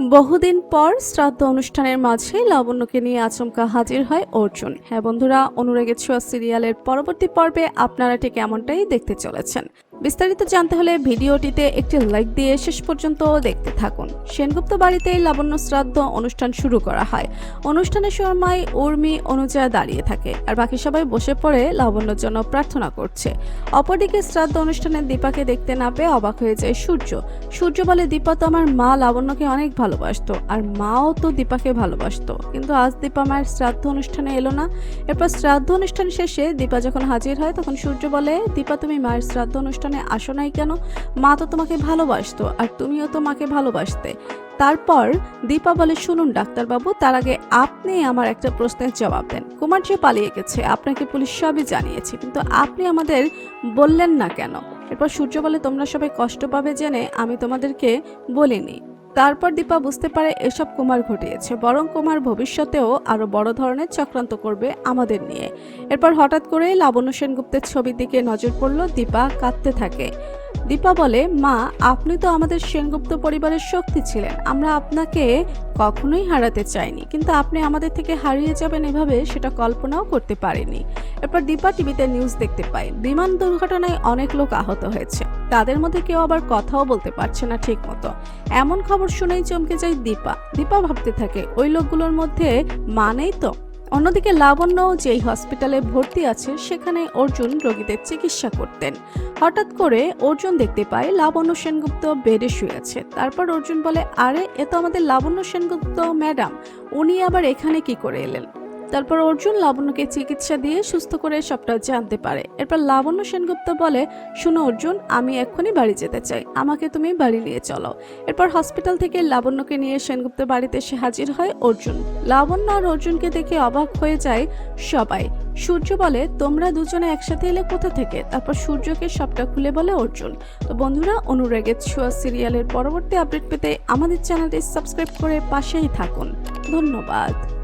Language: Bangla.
বহুদিন পর শ্রাদ্ধ অনুষ্ঠানের মাঝে লাবণ্যকে নিয়ে আচমকা হাজির হয় অর্জুন। হ্যাঁ বন্ধুরা অনুরাগে ছোঁয়া সিরিয়ালের পরবর্তী পর্বে আপনারা ঠিক এমনটাই দেখতে চলেছেন। বিস্তারিত জানতে হলে ভিডিওটিতে একটি লাইক দিয়ে শেষ পর্যন্ত দেখতে থাকুন। সেনগুপ্ত বাড়িতে লাবণ্য শ্রাদ্ধ অনুষ্ঠান শুরু করা হয়। অনুষ্ঠানের সময় উর্মি অনুজয়া দাঁড়িয়ে থাকে আর বাকি সবাই বসে পড়ে লাবণ্যর জন্য প্রার্থনা করছে। অপরদিকে শ্রাদ্ধ অনুষ্ঠানে দীপাকে দেখতে না পেয়ে অবাক হয়ে যায় সূর্য। সূর্য বলে, দীপা তো আমার মা, লাবণ্যকে অনেক ভালোবাসতো আর মাও তো দীপাকে ভালোবাসতো। কিন্তু আজ দীপা মায়ের শ্রাদ্ধ অনুষ্ঠানে এলো না। এরপর শ্রাদ্ধ অনুষ্ঠান শেষে দীপা যখন হাজির হয়, তখন সূর্য বলে, দীপা, তুমি মায়ের শ্রাদ্ধ অনুষ্ঠানে আসো নাই কেন? মা তো তোমাকে ভালোবাসতো আর তুমিও তো মাকে ভালোবাসতে। তারপর দীপা বলে শুনুন ডাক্তারবাবু, তার আগে আপনি আমার একটা প্রশ্নের জবাব দেন। কুমার যে পালিয়ে গেছে, আপনাকে পুলিশ সবই জানিয়েছে, কিন্তু আপনি আমাদের বললেন না কেন? এরপর সূর্য বলে, তোমরা সবাই কষ্ট পাবে জেনে আমি তোমাদেরকে বলিনি। তারপর দীপা বুঝতে পারে এসব কুমার ঘটিয়েছে, বরং কুমার ভবিষ্যতেও আরও বড় ধরনের চক্রান্ত করবে আমাদের নিয়ে। এরপর হঠাৎ করে লাবণ্য সেনগুপ্তের ছবির দিকে নজর পড়ল, দীপা কাঁদতে থাকে। দীপা বলে, মা, আপনি তো আমাদের সেনগুপ্ত পরিবারের শক্তি ছিলেন। আমরা আপনাকে কখনোই হারাতে চাইনি, কিন্তু আপনি আমাদের থেকে হারিয়ে যাবেন এভাবে সেটা কল্পনাও করতে পারিনি। এরপর দীপা টিভিতে নিউজ দেখতে পায়, বিমান দুর্ঘটনায় অনেক লোক আহত হয়েছে। তাদের মধ্যে কেউ আবার কথাও বলতে পারছে না ঠিক মতো এমন খবর শুনেই চমকে যায় দীপা। দীপা ভাবতে থাকে, ওই লোকগুলোর মধ্যে মানেই তো? অন্যদিকে লাবণ্য যেই হসপিটালে ভর্তি আছে, সেখানে অর্জুন রোগীদের চিকিৎসা করতেন। হঠাৎ করে অর্জুন দেখতে পায় লাবণ্য সেনগুপ্ত বেডে শুয়ে আছে। তারপর অর্জুন বলে, আরে, এ তো আমাদের লাবণ্য সেনগুপ্ত ম্যাডাম, উনি আবার এখানে কি করে এলেন? তারপর অর্জুন লাবণ্যকে চিকিৎসা দিয়ে সুস্থ করে সবটা জানতে পারে। এরপর লাবণ্য সেনগুপ্ত বলে, শুনো অর্জুন, আমি এক্ষুনি বাড়ি যেতে চাই। আমাকে তুমি বাড়ি নিয়ে চলো। এরপর হসপিটাল থেকে লাবণ্যকে নিয়ে সেনগুপ্ত বাড়িতে এসে হাজির হয় অর্জুন। লাবণ্য আর অর্জুনকে দেখে অবাক হয়ে যায় সবাই। সূর্য বলে, তোমরা দুজনে একসাথে এলে কোথা থেকে? তারপর সূর্যকে সবটা খুলে বলে অর্জুন। তো বন্ধুরা অনুরাগের ছোঁয়া সিরিয়ালের পরবর্তী আপডেট পেতে আমাদের চ্যানেলটি সাবস্ক্রাইব করে পাশেই থাকুন। ধন্যবাদ।